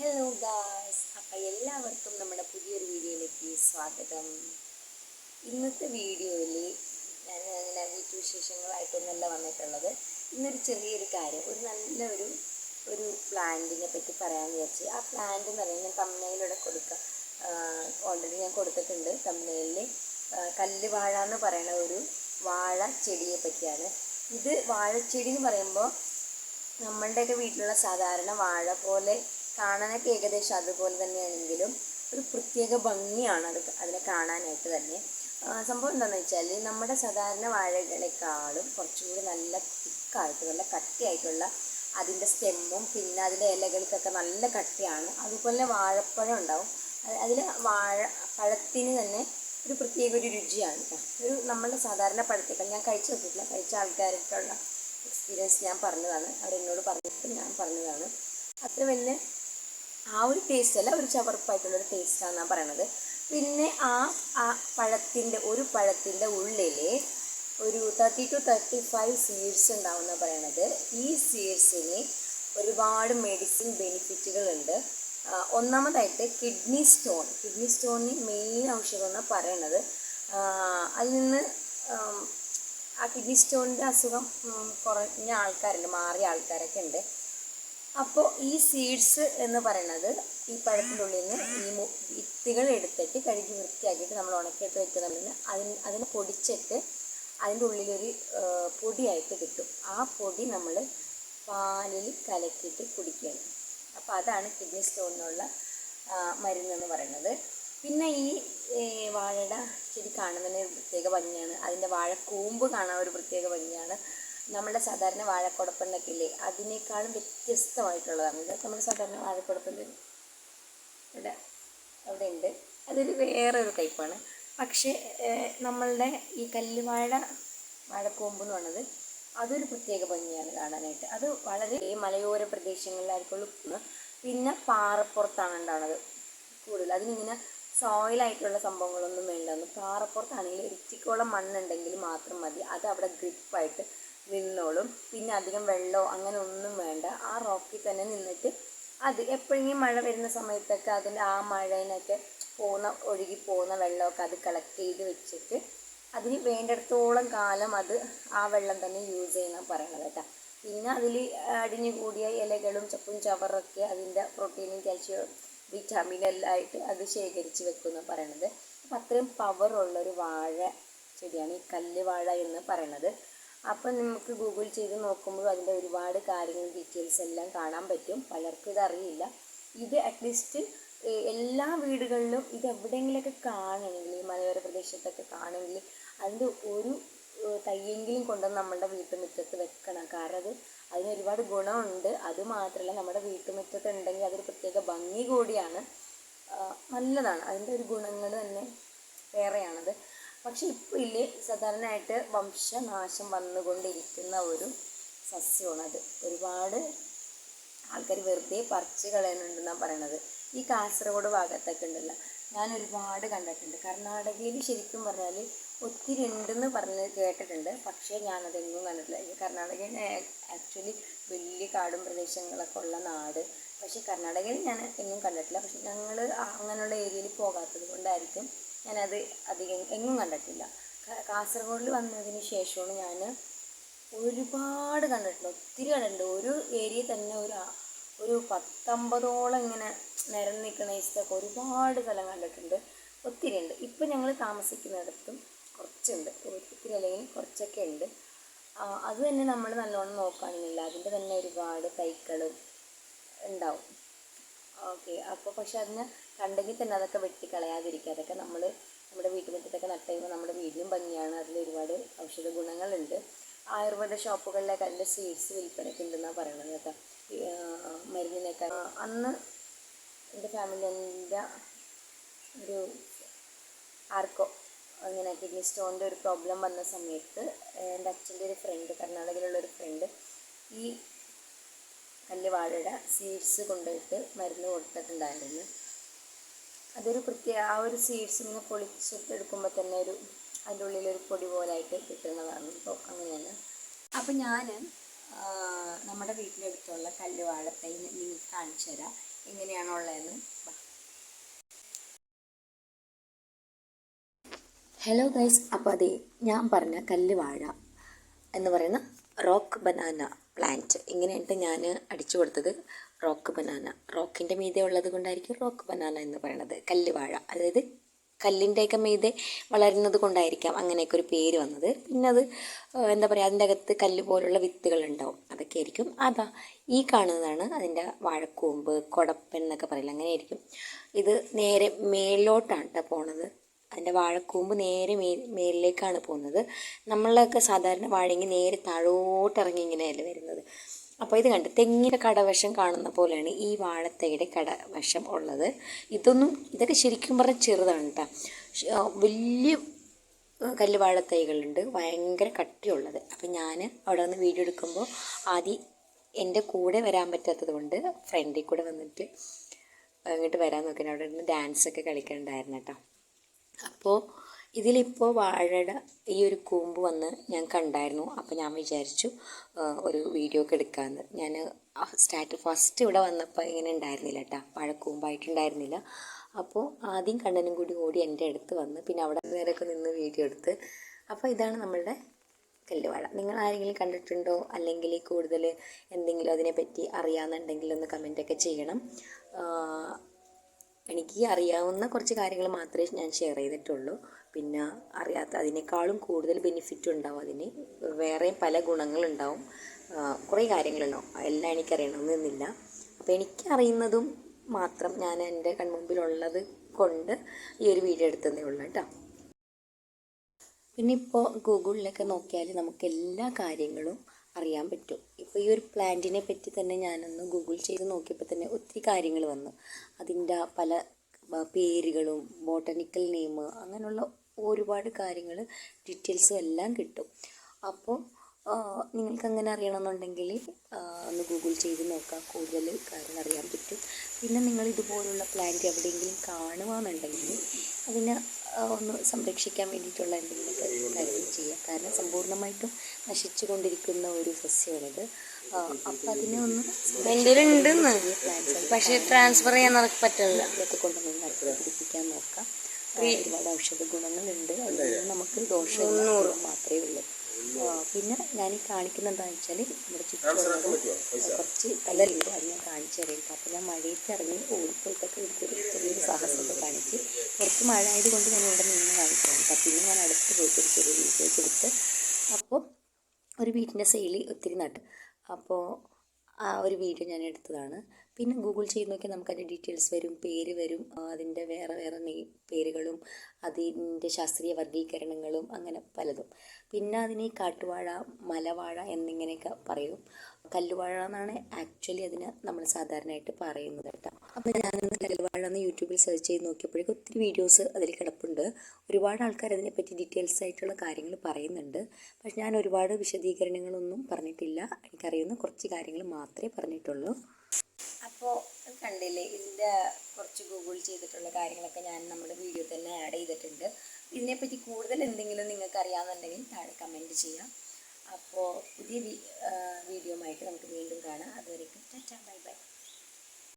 Hello guys അപ്പം എല്ലാവർക്കും നമ്മുടെ പുതിയൊരു വീഡിയോയിലേക്ക് സ്വാഗതം. ഇന്നത്തെ വീഡിയോയിൽ ഞാൻ അങ്ങനെ വീട്ടുവിശേഷങ്ങളായിട്ടൊന്നല്ല വന്നിട്ടുള്ളത്. ഇന്നൊരു ചെറിയൊരു കാര്യം. ഒരു നല്ല ഒരു പ്ലാന്റിനെ പറ്റി പറയാമെന്ന് വിചാരിച്ചു ആ പ്ലാന്റ് എന്ന് പറയുന്നത് ഞാൻ തമ്മനയിലൂടെ കൊടുക്കാം ഓൾറെഡി ഞാൻ കൊടുത്തിട്ടുണ്ട്. തമ്മയിലെ കല്ല് വാഴ എന്ന് പറയുന്ന ഒരു വാഴ ചെടിയെ പറ്റിയാണ്. ഇത് വാഴച്ചെടി എന്ന് പറയുമ്പോൾ നമ്മളുടെയൊക്കെ വീട്ടിലുള്ള സാധാരണ വാഴ പോലെ കാണാനൊക്കെ ഏകദേശം അതുപോലെ തന്നെയാണെങ്കിലും ഒരു പ്രത്യേക ഭംഗിയാണ് അത് അതിനെ കാണാനായിട്ട് തന്നെ. സംഭവം എന്താണെന്ന് വെച്ചാൽ നമ്മുടെ സാധാരണ വാഴകളെക്കാളും കുറച്ചും കൂടി നല്ല തിക്കായിട്ട് നല്ല കട്ടിയായിട്ടുള്ള അതിന്റെ സ്റ്റെമ്മും പിന്നെ അതിന്റെ ഇലകൾക്കൊക്കെ നല്ല കട്ടിയാണ്. അതുപോലെ വാഴപ്പഴം ഉണ്ടാവും. അതിൽ വാഴ പഴത്തിന് തന്നെ ഒരു പ്രത്യേക ഒരു രുചിയാണ് ഒരു നമ്മളുടെ സാധാരണ പഴത്തേക്കാൾ ഞാൻ കഴിച്ചു നോക്കിയിട്ടില്ല. കഴിച്ച ആൾക്കാർക്കുള്ള എക്സ്പീരിയൻസ് ഞാൻ പറഞ്ഞതാണ്. അവരെന്നോട് പറഞ്ഞിട്ട് ഞാൻ പറഞ്ഞതാണ്. അത്ര വലിയ ആ ഒരു ടേസ്റ്റ് അല്ല ഒരു ചവർപ്പായിട്ടുള്ളൊരു ടേസ്റ്റാണ് ഞാൻ പറയണത്. പിന്നെ ആ ആ പഴത്തിന്റെ ഒരു പഴത്തിന്റെ ഉള്ളിൽ ഒരു thirty two thirty five seeds ഉണ്ടാവുന്ന പറയണത്. ഈ സീഡ്സിന് ഒരുപാട് മെഡിസിൻ ബെനിഫിറ്റുകളുണ്ട് ഒന്നാമതായിട്ട് കിഡ്നി സ്റ്റോൺ കിഡ്നി സ്റ്റോണിന് മെയിൻ ഔഷധം എന്ന് പറയണത് അതിൽ നിന്ന് ആ കിഡ്നി സ്റ്റോണിന്റെ അസുഖം കുറഞ്ഞ ആൾക്കാരുണ്ട് മാറിയ ആൾക്കാരൊക്കെ ഉണ്ട്. അപ്പോൾ ഈ സീഡ്സ് എന്ന് പറയുന്നത് ഈ പഴത്തിനുള്ളിൽ നിന്ന് ഈ വിത്തുകൾ എടുത്തിട്ട് കഴുകി വൃത്തിയാക്കിയിട്ട് നമ്മൾ ഉണക്കിയിട്ട് വെക്കുന്നുണ്ടെങ്കിൽ അതിന് അതിനെ പൊടിച്ചിട്ട് അതിന്റെ ഉള്ളിലൊരു പൊടിയായിട്ട് കിട്ടും. ആ പൊടി നമ്മൾ പാലിൽ കലക്കിയിട്ട് കുടിക്കണം അപ്പോൾ അതാണ് കിഡ്നി സ്റ്റോണിനുള്ള മരുന്നെന്ന് പറയുന്നത് പിന്നെ ഈ വാഴയുടെ ചെടി കാണുന്നതിന് ഒരു പ്രത്യേക ഭംഗിയാണ്. അതിന്റെ വാഴക്കൂമ്പ് കാണാൻ ഒരു പ്രത്യേക ഭംഗിയാണ്. നമ്മുടെ സാധാരണ വാഴക്കുടപ്പന്നൊക്കെ ഇല്ലേ അതിനേക്കാളും വ്യത്യസ്തമായിട്ടുള്ളതാണ്. ഇത് നമ്മുടെ സാധാരണ വാഴക്കുടപ്പന്റെ ഇവിടെ അവിടെ ഉണ്ട്. അതൊരു വേറൊരു ടൈപ്പാണ്. പക്ഷേ നമ്മളുടെ ഈ കല്ലുവാഴ വാഴക്കൂമ്പ് എന്ന് പറയുന്നത് അതൊരു പ്രത്യേക ഭംഗിയാണ് കാണാനായിട്ട്. അത് വളരെ മലയോര പ്രദേശങ്ങളിലായിരിക്കുള്ളൂ പിന്നെ പാറപ്പുറത്താണ് ഉണ്ടാവുന്നത് കൂടുതൽ. അതിനിങ്ങനെ സോയിലായിട്ടുള്ള സംഭവങ്ങളൊന്നും വേണ്ടെന്ന് പാറപ്പുറത്താണെങ്കിൽ ഇത്തിക്കോളം മണ്ണുണ്ടെങ്കിൽ മാത്രം മതി. അത് അവിടെ ഗ്രിപ്പായിട്ട് നിന്നോളും. പിന്നെ അധികം വെള്ളമോ അങ്ങനെ ഒന്നും വേണ്ട. ആ റോക്കിൽ തന്നെ നിന്നിട്ട് അത് എപ്പോഴെങ്കിലും മഴ വരുന്ന സമയത്തൊക്കെ അതിന്റെ ആ മഴയിനൊക്കെ പോകുന്ന ഒഴുകി പോകുന്ന വെള്ളമൊക്കെ അത് കളക്ട് ചെയ്ത് വെച്ചിട്ട് അതിന് വേണ്ടിടത്തോളം കാലം അത് ആ വെള്ളം തന്നെ യൂസ് ചെയ്യുന്ന പറയണത് കേട്ടോ. പിന്നെ അതിൽ അടിഞ്ഞു കൂടിയ ഇലകളും ചപ്പും ചവറൊക്കെ അതിന്റെ പ്രോട്ടീനും കാൽഷ്യം വിറ്റാമിൻ എല്ലാം ആയിട്ട് അത് ശേഖരിച്ച് വെക്കുന്ന പറയണത്. അപ്പം അത്രയും പവറുള്ളൊരു വാഴ ചെടിയാണ് ഈ കല്ല് വാഴ എന്ന് പറയണത്. അപ്പം നമുക്ക് ഗൂഗിൾ ചെയ്ത് നോക്കുമ്പോൾ അതിന്റെ ഒരുപാട് കാര്യങ്ങൾ ഡീറ്റെയിൽസ് എല്ലാം കാണാൻ പറ്റും. പലർക്കും ഇതറിയില്ല ഇത് അറ്റ്ലീസ്റ്റ് എല്ലാ വീടുകളിലും ഇത് എവിടെയെങ്കിലുമൊക്കെ കാണണമെങ്കിൽ ഈ മലയോര പ്രദേശത്തൊക്കെ കാണുമെങ്കിൽ അതിന്റെ ഒരു തയ്യെങ്കിലും കൊണ്ടുവന്ന് നമ്മളുടെ വീട്ടുമുറ്റത്ത് വെക്കണം. കാരണം അത് അതിന് ഒരുപാട് ഗുണമുണ്ട്. അത് മാത്രമല്ല നമ്മുടെ വീട്ടുമുറ്റത്ത് ഉണ്ടെങ്കിൽ അതൊരു പ്രത്യേക ഭംഗി കൂടിയാണ്. നല്ലതാണ്. അതിന്റെ ഒരു ഗുണങ്ങൾ തന്നെ വേറെയാണത്. പക്ഷെ ഇപ്പോൾ ഇല്ലേ സാധാരണയായിട്ട് വംശനാശം വന്നുകൊണ്ടിരിക്കുന്ന ഒരു സസ്യമാണത് ഒരുപാട് ആൾക്കാർ വെറുതെ പറിച്ച് കളയുന്നുണ്ടെന്നാണ് പറയണത്. ഈ കാസർഗോഡ് ഭാഗത്തൊക്കെ ഉണ്ടല്ലോ. ഞാൻ ഒരുപാട് കണ്ടിട്ടുണ്ട്. കർണാടകയിൽ ശരിക്കും പറഞ്ഞാൽ ഒത്തിരി ഉണ്ടെന്ന് പറഞ്ഞ് കേട്ടിട്ടുണ്ട്. പക്ഷേ ഞാനതെങ്ങും കണ്ടിട്ടില്ല. കർണാടകയിൽ ആക്ച്വലി വലിയ കാടും പ്രദേശങ്ങളൊക്കെ ഉള്ള നാട്. പക്ഷേ കർണാടകയിൽ ഞാൻ എങ്ങും കണ്ടിട്ടില്ല. പക്ഷെ ഞങ്ങൾ അങ്ങനെയുള്ള ഏരിയയിൽ പോകാത്തത് കൊണ്ടായിരിക്കും ഞാനത് അധികം എങ്ങും കണ്ടിട്ടില്ല. കാസർഗോഡിൽ വന്നതിന് ശേഷമാണ് ഞാൻ ഒരുപാട് കണ്ടിട്ടുണ്ട് ഒത്തിരി കണ്ടിട്ടുണ്ട്. ഒരു ഏരിയ തന്നെ ഒരു ഒരു പത്തമ്പതോളം ഇങ്ങനെ നിരന്ന് നിൽക്കുന്ന ഇഷ്ടമൊക്കെ ഒരുപാട് സ്ഥലം കണ്ടിട്ടുണ്ട്. ഒത്തിരി ഉണ്ട്. ഇപ്പം ഞങ്ങൾ താമസിക്കുന്നിടത്തും കുറച്ചുണ്ട്. ഒരു അല്ലെങ്കിൽ കുറച്ചൊക്കെ ഉണ്ട് അത് തന്നെ നമ്മൾ നല്ലോണം നോക്കുകയാണെന്നില്ല അതിന്റെ തന്നെ ഒരുപാട് തൈക്കൾ ഉണ്ടാവും. ഓക്കെ അപ്പോൾ പക്ഷെ അതിന് കണ്ടെങ്കിൽ തന്നെ അതൊക്കെ വെട്ടിക്കളയാതിരിക്കുക. അതൊക്കെ നമ്മൾ നമ്മുടെ വീട്ടുമുറ്റത്തൊക്കെ നട്ട് കഴിയുമ്പോൾ നമ്മുടെ വീടിനും ഭംഗിയാണ്. അതിൽ ഒരുപാട് ഔഷധ ഗുണങ്ങളുണ്ട്. ആയുർവേദ ഷോപ്പുകളിലൊക്കെ അതിന്റെ സീഡ്സ് വിൽപ്പനയ്ക്ക് ഉണ്ടെന്നാണ് പറയുന്നത് കേട്ടോ മരുന്നിനൊക്കെ. അന്ന് എന്റെ ഫാമിലി എന്റെ ഒരു ആർക്കോ അങ്ങനെ കിഡ്നി സ്റ്റോണിന്റെ ഒരു പ്രോബ്ലം വന്ന സമയത്ത് എന്റെ അച്ഛന്റെ ഒരു ഫ്രണ്ട് കർണാടകയിലുള്ള ഒരു ഫ്രണ്ട് ഈ കല്ലുവാഴയുടെ സീഡ്സ് കൊണ്ടുപോയിട്ട് മരുന്ന് കൊടുത്തിട്ടുണ്ടായിരുന്നു. അതൊരു പ്രത്യേക ആ ഒരു സീഡ്സ് ഇങ്ങനെ പൊളിച്ചിട്ട് എടുക്കുമ്പോൾ തന്നെ ഒരു അതിന്റെ ഉള്ളിലൊരു പൊടി പോലായിട്ട് കിട്ടുന്നതാണ്. അപ്പോൾ അങ്ങനെയാണ്. അപ്പോൾ ഞാൻ നമ്മുടെ വീട്ടിലെടുത്തുള്ള കല്ലുവാഴത്തൈ നിങ്ങൾക്ക് കാണിച്ചു തരാം എങ്ങനെയാണോ ഹലോ ഗൈസ് അപ്പോൾ അതെ ഞാൻ പറഞ്ഞ കല്ല് വാഴ എന്ന് പറയുന്ന റോക്ക് ബനാന പ്ലാന്റ് ഇങ്ങനെയായിട്ട് ഞാൻ അടിച്ചു കൊടുത്തത് റോക്ക് ബനാന റോക്കിന്റെ മീതെ ഉള്ളത് കൊണ്ടായിരിക്കും റോക്ക് ബനാന എന്ന് പറയുന്നത് കല്ല് വാഴ. അതായത് കല്ലിന്റെയൊക്കെ മീതെ വളരുന്നത് കൊണ്ടായിരിക്കാം അങ്ങനെയൊക്കെ ഒരു പേര് വന്നത്. പിന്നെ അത് എന്താ പറയുക അതിന്റെ അകത്ത് കല്ല് പോലുള്ള വിത്തുകൾ ഉണ്ടാവും അതൊക്കെ ആയിരിക്കും അതാ ഈ കാണുന്നതാണ് അതിന്റെ വാഴക്കൂമ്പ് കൊടപ്പൻ എന്നൊക്കെ പറയില്ല അങ്ങനെയായിരിക്കും. ഇത് നേരെ മേലോട്ടാണ് കേട്ടോ പോണത്. അതിന്റെ വാഴക്കൂമ്പ് നേരെ മേ മേലിലേക്കാണ് പോകുന്നത്. നമ്മളൊക്കെ സാധാരണ വാഴയെങ്കിൽ നേരെ താഴോട്ടിറങ്ങി ഇങ്ങനെയല്ലേ വരുന്നത്. അപ്പോൾ ഇത് കണ്ട് തെങ്ങിന്റെ കടവശം കാണുന്ന പോലെയാണ് ഈ വാഴത്തൈയുടെ കടവശം ഉള്ളത്. ഇതൊന്നും ഇതൊക്കെ ശരിക്കും പറഞ്ഞാൽ ചെറുതാണ് കേട്ടോ. വലിയ കല്ല് വാഴത്തൈകളുണ്ട്. ഭയങ്കര കട്ടിയുള്ളത്. അപ്പം ഞാൻ അവിടെ നിന്ന് വീഡിയോ എടുക്കുമ്പോൾ ആദ്യം എന്റെ കൂടെ വരാൻ പറ്റാത്തത് കൊണ്ട് ഫ്രണ്ടിൽ കൂടെ വന്നിട്ട് അങ്ങോട്ട് വരാൻ നോക്കി അവിടെ നിന്ന് ഡാൻസൊക്കെ കളിക്കണ്ടായിരുന്നു കേട്ടോ. അപ്പോൾ ഇതിലിപ്പോൾ വാഴയുടെ ഈ ഒരു കൂമ്പ് വന്ന് ഞാൻ കണ്ടായിരുന്നു. അപ്പോൾ ഞാൻ വിചാരിച്ചു ഒരു വീഡിയോ ഒക്കെ എടുക്കാമെന്ന് ഞാൻ സ്റ്റാർട്ട് ഫസ്റ്റ് ഇവിടെ വന്നപ്പോൾ ഇങ്ങനെ ഉണ്ടായിരുന്നില്ല കേട്ടോ വാഴക്കൂമ്പായിട്ടുണ്ടായിരുന്നില്ല അപ്പോൾ ആദ്യം കണ്ണനും കൂടി ഓടി എന്റെ അടുത്ത് വന്ന് പിന്നെ അവിടെ നേരൊക്കെ നിന്ന് വീഡിയോ എടുത്ത്. അപ്പോൾ ഇതാണ് നമ്മളുടെ കല്ലുവാഴ. നിങ്ങൾ ആരെങ്കിലും കണ്ടിട്ടുണ്ടോ? അല്ലെങ്കിൽ കൂടുതൽ എന്തെങ്കിലും അതിനെപ്പറ്റി അറിയാമെന്നുണ്ടെങ്കിൽ ഒന്ന് കമന്റൊക്കെ ചെയ്യണം. എനിക്ക് അറിയാവുന്ന കുറച്ച് കാര്യങ്ങൾ മാത്രമേ ഞാൻ ഷെയർ ചെയ്തിട്ടുള്ളൂ. പിന്നെ അറിയാത്ത അതിനേക്കാളും കൂടുതൽ ബെനിഫിറ്റ് ഉണ്ടാവും അതിന്. വേറെയും പല ഗുണങ്ങളുണ്ടാവും. കുറേ കാര്യങ്ങളുണ്ടാവും. എല്ലാം എനിക്കറിയണമെന്നില്ല. അപ്പോൾ എനിക്കറിയുന്നതും മാത്രം ഞാൻ എന്റെ കൺമുമ്പിലുള്ളത് കൊണ്ട് ഈ ഒരു വീഡിയോ എടുത്തതേ ഉള്ളൂ കേട്ടോ. പിന്നെ ഇപ്പോൾ ഗൂഗിളിലൊക്കെ നോക്കിയാൽ നമുക്ക് എല്ലാ കാര്യങ്ങളും അറിയാൻ പറ്റും. ഇപ്പോൾ ഈ ഒരു പ്ലാന്റിനെ പറ്റി തന്നെ ഞാനൊന്ന് ഗൂഗിൾ ചെയ്ത് നോക്കിയപ്പോൾ തന്നെ ഒത്തിരി കാര്യങ്ങൾ വന്നു. അതിന്റെ പല പേരുകളും ബോട്ടണിക്കൽ നെയിം അങ്ങനെയുള്ള ഒരുപാട് കാര്യങ്ങൾ ഡീറ്റെയിൽസും എല്ലാം കിട്ടും. അപ്പോൾ നിങ്ങൾക്ക് അങ്ങനെ അറിയണമെന്നുണ്ടെങ്കിൽ ഒന്ന് ഗൂഗിൾ ചെയ്ത് നോക്കാം. കൂടുതൽ കാര്യങ്ങൾ അറിയാൻ പറ്റും. പിന്നെ നിങ്ങൾ ഇതുപോലുള്ള പ്ലാന്റ് എവിടെയെങ്കിലും കാണുകയാണെന്നുണ്ടെങ്കിൽ അതിനെ ഒന്ന് സംരക്ഷിക്കാൻ വേണ്ടിയിട്ടുള്ള എന്തെങ്കിലുമൊക്കെ കാര്യങ്ങൾ ചെയ്യുക കാരണം സമ്പൂർണമായിട്ടും നശിച്ചു കൊണ്ടിരിക്കുന്ന ഒരു സസ്യമാണിത്. അപ്പം അതിനെ ഒന്ന് ഉണ്ട് പക്ഷേ ട്രാൻസ്ഫർ ചെയ്യാൻ നടക്ക് പറ്റില്ല. ഇതൊക്കെ കൊണ്ടുവന്ന് നട്ട് പിടിപ്പിക്കാൻ നോക്കാം. ഒരുപാട് ഔഷധ ഗുണങ്ങളുണ്ട് അതിൽ നമുക്ക് ദോഷം മാത്രമേ ഉള്ളൂ. പിന്നെ ഞാൻ ഈ കാണിക്കുന്നത് എന്താണെന്ന് വെച്ചാൽ നമ്മുടെ ചുറ്റും കുറച്ച് കല്ലുണ്ട് അത് ഞാൻ കാണിച്ചു തരുന്നുണ്ട് അപ്പോൾ ഞാൻ മഴയത്ത് ഇറങ്ങി ഓടിപ്പോയിട്ടൊക്കെ എടുത്തൊരു ചെറിയൊരു സാഹസമൊക്കെ കാണിച്ച് കുറച്ച് മഴ ആയതുകൊണ്ട് ഞാൻ ഇവിടെ നിന്ന് കാണിക്കുകയാണ് അപ്പം പിന്നെ ഞാൻ അടുത്ത് പോയിട്ട് ഒരു ചെറിയ വീട്ടിലേക്ക് എടുത്ത് അപ്പോൾ ഒരു വീട്ടിന്റെ സെയിൽ ഒത്തിരി നട്ട്. അപ്പോൾ ആ ഒരു വീഡിയോ ഞാൻ എടുത്തതാണ്. പിന്നെ ഗൂഗിൾ ചെയ്ത് നോക്കിയാൽ നമുക്ക് അതിന്റെ ഡീറ്റെയിൽസ് വരും പേര് വരും അതിന്റെ വേറെ വേറെ നെയ് പേരുകളും അതിന്റെ ശാസ്ത്രീയ വർഗീകരണങ്ങളും അങ്ങനെ പലതും. പിന്നെ അതിനെ കാട്ടുവാഴ മലവാഴ എന്നിങ്ങനെയൊക്കെ പറയും. കല്ലുവാഴ എന്നാണ് ആക്ച്വലി അതിന് നമ്മൾ സാധാരണയായിട്ട് പറയുന്നത് കേട്ടോ. അപ്പോൾ ഞാനിന്ന് കല്ലുവാഴ എന്ന് യൂട്യൂബിൽ സെർച്ച് ചെയ്ത് നോക്കിയപ്പോഴേക്കും ഒത്തിരി വീഡിയോസ് അതിൽ കിടപ്പുണ്ട്. ഒരുപാട് ആൾക്കാർ അതിനെപ്പറ്റി ഡീറ്റെയിൽസ് ആയിട്ടുള്ള കാര്യങ്ങൾ പറയുന്നുണ്ട്. പക്ഷെ ഞാൻ ഒരുപാട് വിശദീകരണങ്ങളൊന്നും പറഞ്ഞിട്ടില്ല. എനിക്കറിയുന്ന കുറച്ച് കാര്യങ്ങൾ മാത്രമേ പറഞ്ഞിട്ടുള്ളൂ. അപ്പോൾ കണ്ടില്ലേ ഇതിന്റെ കുറച്ച് ഗൂഗിൾ ചെയ്തിട്ടുള്ള കാര്യങ്ങളൊക്കെ ഞാൻ നമ്മുടെ വീഡിയോ തന്നെ ആഡ് ചെയ്തിട്ടുണ്ട്. ഇതിനെപ്പറ്റി കൂടുതൽ എന്തെങ്കിലും നിങ്ങൾക്ക് അറിയാമെന്നുണ്ടെങ്കിൽ താഴെ കമന്റ് ചെയ്യാം. അപ്പോൾ പുതിയ വീഡിയോ ആയിട്ട് നമുക്ക് വീണ്ടും കാണാം. അതുവരെയും ടാറ്റാ ബൈ ബൈ.